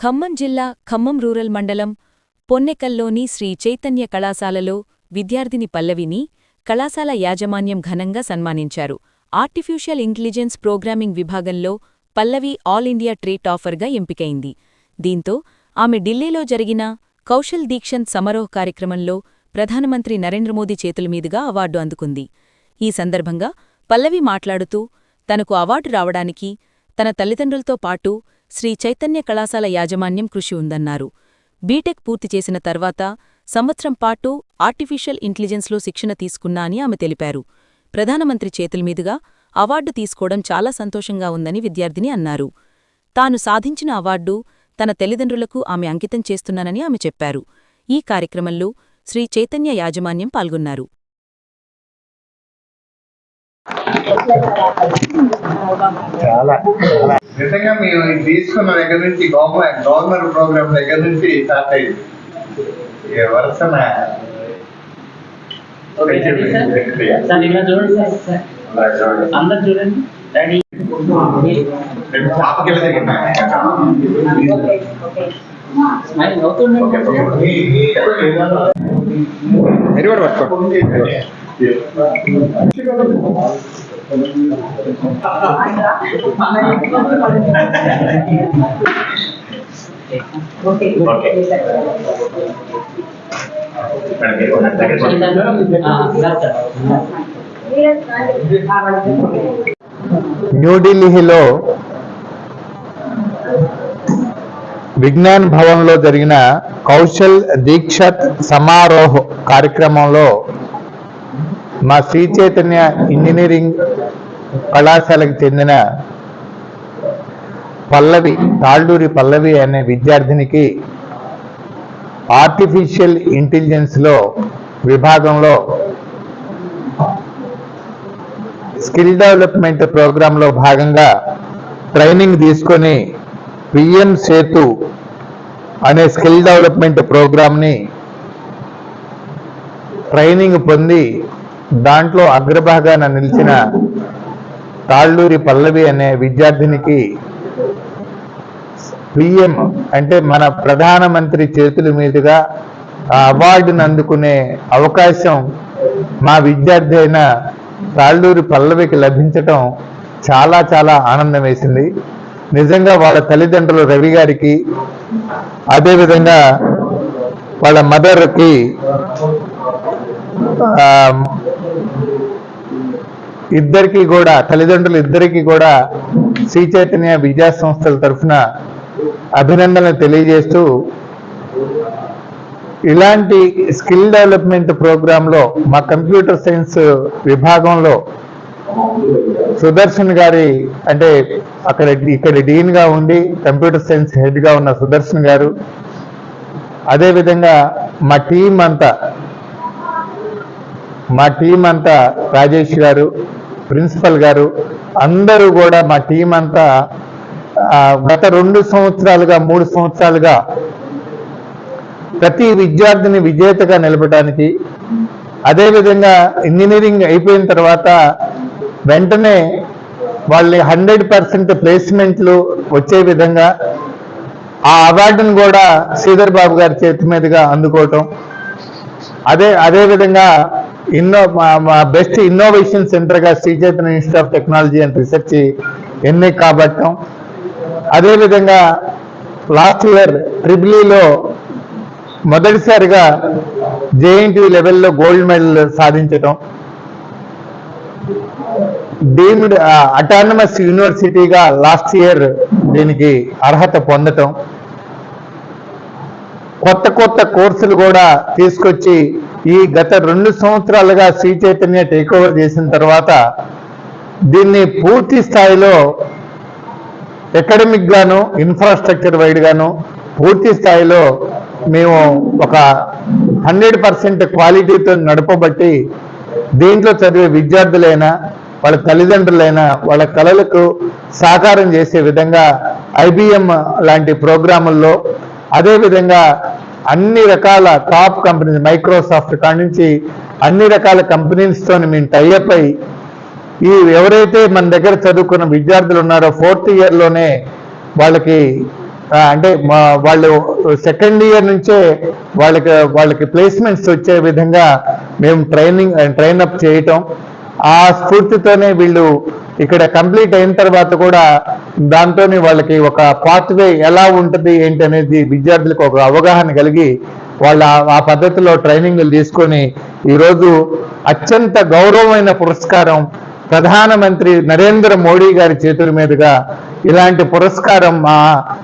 ఖమ్మం జిల్లా ఖమ్మం రూరల్ మండలం పొన్నెకల్లోని శ్రీ చైతన్య కళాశాలలో విద్యార్థిని పల్లవిని కళాశాల యాజమాన్యం ఘనంగా సన్మానించారు. ఆర్టిఫిషియల్ ఇంటెలిజెన్స్ ప్రోగ్రామింగ్ విభాగంలో పల్లవి ఆల్ ఇండియా ట్రేట్ ఆఫర్గా ఎంపికైంది. దీంతో ఆమె ఢిల్లీలో జరిగిన కౌశల్ దీక్షంత్ సమారోహ్ కార్యక్రమంలో ప్రధానమంత్రి నరేంద్రమోదీ చేతులమీదుగా అవార్డు అందుకుంది. ఈ సందర్భంగా పల్లవి మాట్లాడుతూ తనకు అవార్డు రావడానికి తన తల్లిదండ్రులతో పాటు శ్రీ చైతన్య కళాశాల యాజమాన్యం కృషి ఉందన్నారు. బీటెక్ పూర్తి చేసిన తర్వాత సంవత్సరం పాటు ఆర్టిఫిషియల్ ఇంటెలిజెన్స్లో శిక్షణ తీసుకున్నా అని ఆమె తెలిపారు. ప్రధానమంత్రి చేతులమీదుగా అవార్డు తీసుకోవడం చాలా సంతోషంగా ఉందని విద్యార్థిని అన్నారు. తాను సాధించిన అవార్డు తన తల్లిదండ్రులకు ఆమె అంకితం చేస్తున్నానని ఆమె చెప్పారు. ఈ కార్యక్రమంలో శ్రీ చైతన్య యాజమాన్యం పాల్గొన్నారు. చాలా నిజంగా మేము ఇది తీసుకున్న దగ్గర నుంచి గవర్నమెంట్ గవర్నమెంట్ ప్రోగ్రామ్ దగ్గర నుంచి స్టార్ట్ అయింది. ఇక వరుసన సార్ ఇలా చూడండి సార్ సార్ అందరు చూడండి. డాడీ రేపు షాప్కి వెళ్ళి దిగినా. స్మైల్ అవుతుండండి న్యూఢిల్లీలో విజ్ఞాన్ భవన్లో జరిగిన కౌశల్ దీక్షత్ సమారోహ్ కార్యక్రమంలో మా శ్రీ చైతన్య ఇంజనీరింగ్ కళాశాలకు చెందిన పల్లవి తాళ్ళూరి పల్లవి అనే విద్యార్థినికి ఆర్టిఫిషియల్ ఇంటెలిజెన్స్లో విభాగంలో స్కిల్ డెవలప్మెంట్ ప్రోగ్రాంలో భాగంగా ట్రైనింగ్ తీసుకొని పిఎం సేతు అనే స్కిల్ డెవలప్మెంట్ ప్రోగ్రాంని ట్రైనింగ్ పొంది దాంట్లో అగ్రభాగాన నిలిచిన తాళ్ళూరి పల్లవి అనే విద్యార్థినికి పిఎం అంటే మన ప్రధానమంత్రి చేతుల మీదుగా ఆ అవార్డును అందుకునే అవకాశం మా విద్యార్థి అయిన తాళ్ళూరి పల్లవికి లభించటం చాలా చాలా ఆనందం వేసింది. నిజంగా వాళ్ళ తల్లిదండ్రులు రవి గారికి అదేవిధంగా వాళ్ళ మదర్కి ఇద్దరికి కూడా తల్లిదండ్రులు ఇద్దరికి కూడా శ్రీ చైతన్య విద్యా సంస్థల తరఫున అభినందనలు తెలియజేస్తూ ఇలాంటి స్కిల్ డెవలప్మెంట్ ప్రోగ్రాంలో మా కంప్యూటర్ సైన్స్ విభాగంలో సుదర్శన్ గారి అంటే అక్కడ ఇక్కడ డీన్గా ఉండి కంప్యూటర్ సైన్స్ హెడ్గా ఉన్న సుదర్శన్ గారు అదేవిధంగా మా టీం అంతా మా టీం అంతా రాజేష్ గారు ప్రిన్సిపల్ గారు అందరూ కూడా మా టీం అంతా గత రెండు సంవత్సరాలుగా మూడు సంవత్సరాలుగా ప్రతి విద్యార్థిని విజేతగా నిలపడానికి అదేవిధంగా ఇంజనీరింగ్ అయిపోయిన తర్వాత వెంటనే వాళ్ళని హండ్రెడ్ పర్సెంట్ ప్లేస్మెంట్లు వచ్చే విధంగా ఆ అవార్డును కూడా శ్రీధర్ బాబు గారి చేతి మీదుగా అందుకోవటం. అదే అదే విధంగా inno best innovation సెంటర్గా Sri Chaitanya institute of technology and research ఎన్నిక కాబట్టం. అదేవిధంగా లాస్ట్ ఇయర్ ట్రిబులీలో మొదటిసారిగా జేఎన్టీ లెవెల్లో గోల్డ్ మెడల్ సాధించటం. డీమ్డ్ అటానమస్ యూనివర్సిటీగా లాస్ట్ ఇయర్ దీనికి అర్హత పొందటం. కొత్త కొత్త కోర్సులు కూడా తీసుకొచ్చి ఈ గత రెండు సంవత్సరాలుగా శ్రీ చైతన్య టేక్ ఓవర్ చేసిన తర్వాత దీన్ని పూర్తి స్థాయిలో అకాడమిక్ గాను ఇన్ఫ్రాస్ట్రక్చర్ వైడ్ గాను పూర్తి స్థాయిలో మేము ఒక హండ్రెడ్ పర్సెంట్ క్వాలిటీతో నడపబట్టి దీంట్లో చదివే విద్యార్థులైనా వాళ్ళ తల్లిదండ్రులైనా వాళ్ళ కళలకు సాకారం చేసే విధంగా ఐబిఎం లాంటి ప్రోగ్రాముల్లో అదేవిధంగా అన్ని రకాల టాప్ కంపెనీస్ మైక్రోసాఫ్ట్ కాడి నుంచి అన్ని రకాల కంపెనీస్తో మేము టైఅప్ అయి ఈ ఎవరైతే మన దగ్గర చదువుకున్న విద్యార్థులు ఉన్నారో ఫోర్త్ ఇయర్లోనే వాళ్ళకి అంటే మా వాళ్ళు సెకండ్ ఇయర్ నుంచే వాళ్ళకి వాళ్ళకి ప్లేస్మెంట్స్ వచ్చే విధంగా మేము ట్రైనింగ్ ట్రైన్ అప్ చేయటం ఆ స్ఫూర్తితోనే వీళ్ళు ఇక్కడ కంప్లీట్ అయిన తర్వాత కూడా దాంతోనే వాళ్ళకి ఒక పాత్వే ఎలా ఉంటుంది ఏంటి అనేది విద్యార్థులకు ఒక అవగాహన కలిగి వాళ్ళ ఆ- ఆ పద్ధతిలో ట్రైనింగ్లు తీసుకొని ఈరోజు అత్యంత గౌరవమైన పురస్కారం ప్రధానమంత్రి నరేంద్ర మోడీ గారి చేతుల మీదుగా ఇలాంటి పురస్కారం మా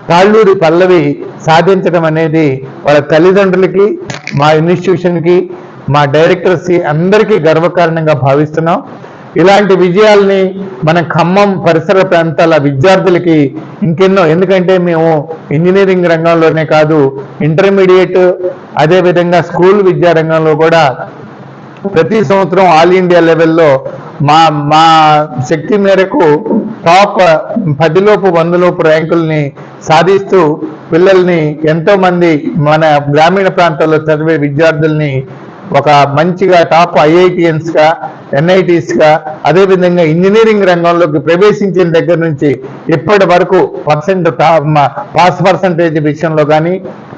తాళ్ళూరి పల్లవి సాధించడం అనేది వాళ్ళ తల్లిదండ్రులకి మా ఇన్స్టిట్యూషన్కి మా డైరెక్టర్స్ అందరికీ గర్వకారణంగా భావిస్తున్నాం. ఇలాంటి విజయాల్ని మన ఖమ్మం పరిసర ప్రాంతాల విద్యార్థులకి ఇంకెన్నో ఎందుకంటే మేము ఇంజనీరింగ్ రంగంలోనే కాదు ఇంటర్మీడియట్ అదేవిధంగా స్కూల్ విద్యా రంగంలో కూడా ప్రతి సంవత్సరం ఆల్ ఇండియా లెవెల్లో మా మా శక్తి మేరకు టాప్ పదిలోపు వందలోపు ర్యాంకుల్ని సాధిస్తూ పిల్లల్ని ఎంతో మంది మన గ్రామీణ ప్రాంతాల్లో చదివే విద్యార్థుల్ని ఒక మంచిగా టాప్ ఐఐటిఎన్స్గా ఎన్ఐటీస్గా అదేవిధంగా ఇంజనీరింగ్ రంగంలోకి ప్రవేశించిన దగ్గర నుంచి ఇప్పటి వరకు పర్సెంట్ పాస్ పర్సంటేజ్ విషయంలో కానీ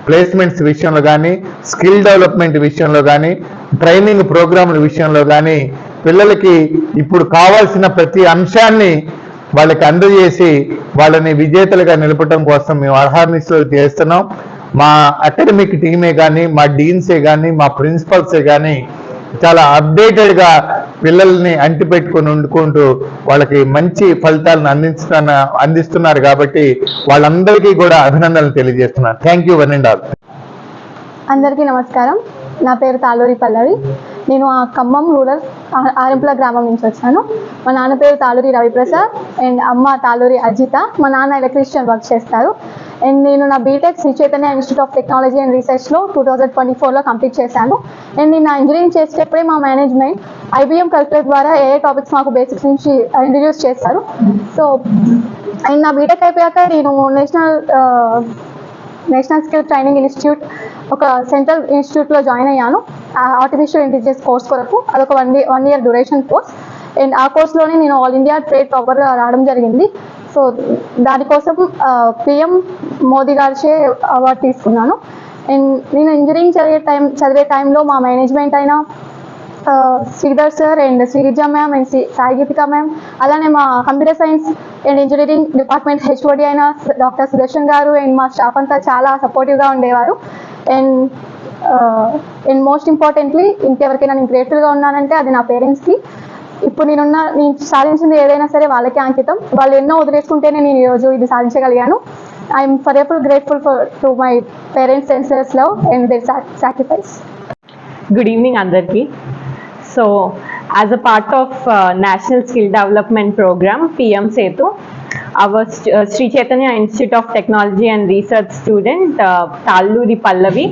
ప్లేస్మెంట్స్ విషయంలో కానీ స్కిల్ డెవలప్మెంట్ విషయంలో కానీ ట్రైనింగ్ ప్రోగ్రాంల విషయంలో కానీ పిల్లలకి ఇప్పుడు కావాల్సిన ప్రతి అంశాన్ని వాళ్ళకి అందజేసి వాళ్ళని విజేతలుగా నిలపడం కోసం మేము అర్హార్నిస్లో చేస్తున్నాం. మా అకాడమిక్ టీమే కానీ మా డీన్సే కానీ మా ప్రిన్సిపల్సే కానీ చాలా అప్డేటెడ్గా పిల్లల్ని అంటిపెట్టుకుని వండుకుంటూ వాళ్ళకి మంచి ఫలితాలను అందిస్తున్న అందిస్తున్నారు కాబట్టి వాళ్ళందరికీ కూడా అభినందనలు తెలియజేస్తున్నాను. Thank you one and all అందరికీ నమస్కారం. నా పేరు తాలూరి పల్లవి. నేను ఆ ఖమ్మం రూరల్ ఆరింపుల గ్రామం నుంచి వచ్చాను. మా నాన్న పేరు తాలూరి రవిప్రసాద్ అండ్ అమ్మ తాలూరి అజిత. మా నాన్న ఎలక్ట్రీషియన్ వర్క్ చేస్తారు. అండ్ నేను నా B Tech Sri Chaitanya institute of technology and రీసెర్చ్లో two thousand twenty ఫోర్లో కంప్లీట్ చేశాను. అండ్ నేను నా ఇంజనీరింగ్ చేసేటప్పుడే మా మేనేజ్మెంట్ ఐబీఎం కల్చర్ ద్వారా ఏ టాపిక్స్ మాకు బేసిక్స్ నుంచి ఇంట్రడ్యూస్ చేస్తారు. సో అండ్ నా బీటెక్ అయిపోయాక నేను national national skill training institute ఒక సెంట్రల్ ఇన్స్టిట్యూట్లో జాయిన్ అయ్యాను. ఆర్టిఫిషియల్ ఇంటెలిజెన్స్ కోర్స్ కొరకు. అదొక one one year duration course and ఆ కోర్స్లోనే నేను ఆల్ ఇండియా ట్రేడ్ టాపర్గా రావడం జరిగింది. సో దానికోసం పిఎం మోదీ గారిచే అవార్డు తీసుకున్నాను. అండ్ నేను ఇంజనీరింగ్ చదివే టైం చదివే టైంలో మా మేనేజ్మెంట్ అయినా Sridhar sir and Srija ma'am and C Sai Geethika ma'am అలానే మా computer science and engineering department HOD అయిన డాక్టర్ సుదర్శన్ గారు అండ్ మా స్టాఫ్ అంతా చాలా సపోర్టివ్గా ఉండేవారు. అండ్ అండ్ మోస్ట్ ఇంపార్టెంట్లీ ఇంకెవరికైనా నేను గ్రేట్ఫుల్గా ఉన్నానంటే అది నా పేరెంట్స్కి ఇప్పుడు నేనున్న నేను సాధించింది ఏదైనా సరే వాళ్ళకే అంకితం. వాళ్ళు ఎన్నో వదిలేసుకుంటేనే నేను ఈరోజు ఇది సాధించగలిగాను. I'm forever grateful for to my parents senses love and their sacrifice good evening అందరికీ. So as a part of uh, National Skill Development Program, PM Setu, our uh, Sri Chaitanya Institute of Technology and Research student, uh, Talluri Pallavi,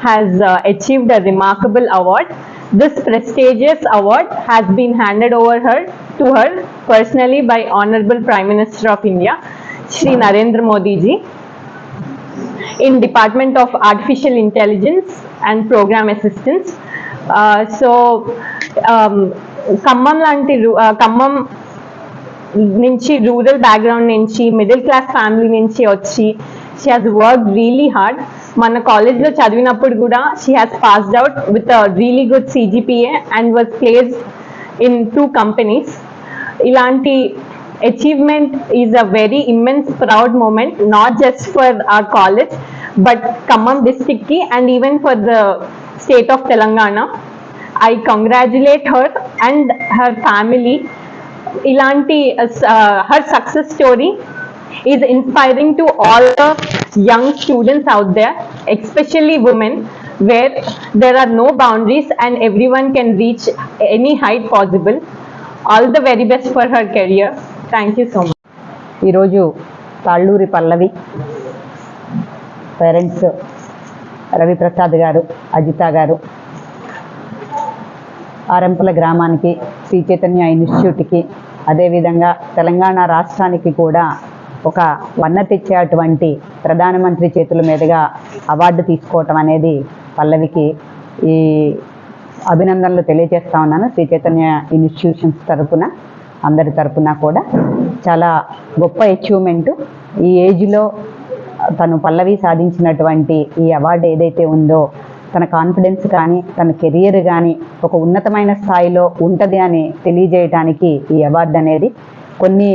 has uh, achieved a remarkable award. This prestigious award has been handed over her to her personally by Honorable Prime Minister of India, Shri Narendra Modi ji in Department of Artificial Intelligence and Program Assistance. Uh, so, um, Khammam లాంటి ఖమ్మం నుంచి rural background నుంచి middle class family నుంచి వచ్చి she has work really hard మన కాలేజ్లో చదివినప్పుడు కూడా she has passed out with really good CGPA and was place in two companies ఇలాంటి achievement is a very immense proud moment not just for our college but Khammam డిస్టిక్కి and even for the state of Telangana I congratulate her and her family ఇలాంటి her success story is inspiring to all the young students out there, especially women, where there are no boundaries and everyone can reach any height possible. All the very best for her career. Thank you so much. ఈరోజు తాళ్ళూరి పల్లవి parents Ravi Prasad గారు అజిత గారు ఆరంపుల గ్రామానికి శ్రీ చైతన్య ఇన్స్టిట్యూట్కి అదేవిధంగా తెలంగాణ రాష్ట్రానికి కూడా ఒక వన్న తెచ్చేటువంటి ప్రధానమంత్రి చేతుల మీదుగా అవార్డు తీసుకోవటం అనేది పల్లవికి ఈ అభినందనలు తెలియజేస్తా ఉన్నాను. శ్రీ చైతన్య ఇన్స్టిట్యూషన్స్ తరఫున అందరి తరఫున కూడా చాలా గొప్ప అచీవ్మెంట్. ఈ ఏజ్లో తను పల్లవి సాధించినటువంటి ఈ అవార్డు ఏదైతే ఉందో తన కాన్ఫిడెన్స్ కానీ తన కెరియర్ కానీ ఒక ఉన్నతమైన స్థాయిలో ఉంటుంది అని తెలియజేయడానికి ఈ అవార్డు అనేది కొన్ని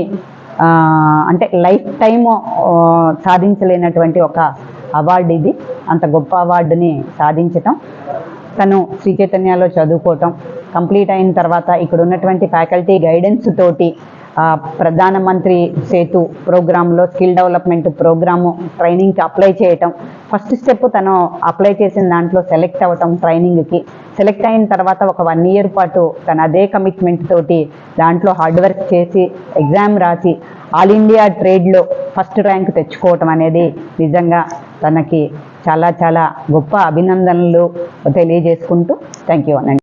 అంటే లైఫ్ టైమ్ సాధించలేనటువంటి ఒక అవార్డు ఇది. అంత గొప్ప అవార్డుని సాధించటం తను శ్రీ చైతన్యలో చదువుకోవటం కంప్లీట్ అయిన తర్వాత ఇక్కడ ఉన్నటువంటి ఫ్యాకల్టీ గైడెన్స్ తోటి ప్రధానమంత్రి సేతు ప్రోగ్రాంలో స్కిల్ డెవలప్మెంట్ ప్రోగ్రాము ట్రైనింగ్కి అప్లై చేయటం ఫస్ట్ స్టెప్ తను అప్లై చేసిన దాంట్లో సెలెక్ట్ అవ్వటం ట్రైనింగ్కి సెలెక్ట్ అయిన తర్వాత ఒక వన్ ఇయర్ పాటు తను అదే కమిట్మెంట్ తోటి దాంట్లో హార్డ్ వర్క్ చేసి ఎగ్జామ్ రాసి ఆల్ ఇండియా ట్రేడ్లో ఫస్ట్ ర్యాంక్ తెచ్చుకోవటం అనేది నిజంగా తనకి చాలా చాలా గొప్ప అభినందనలు తెలియజేసుకుంటూ థ్యాంక్ యూ అనండి.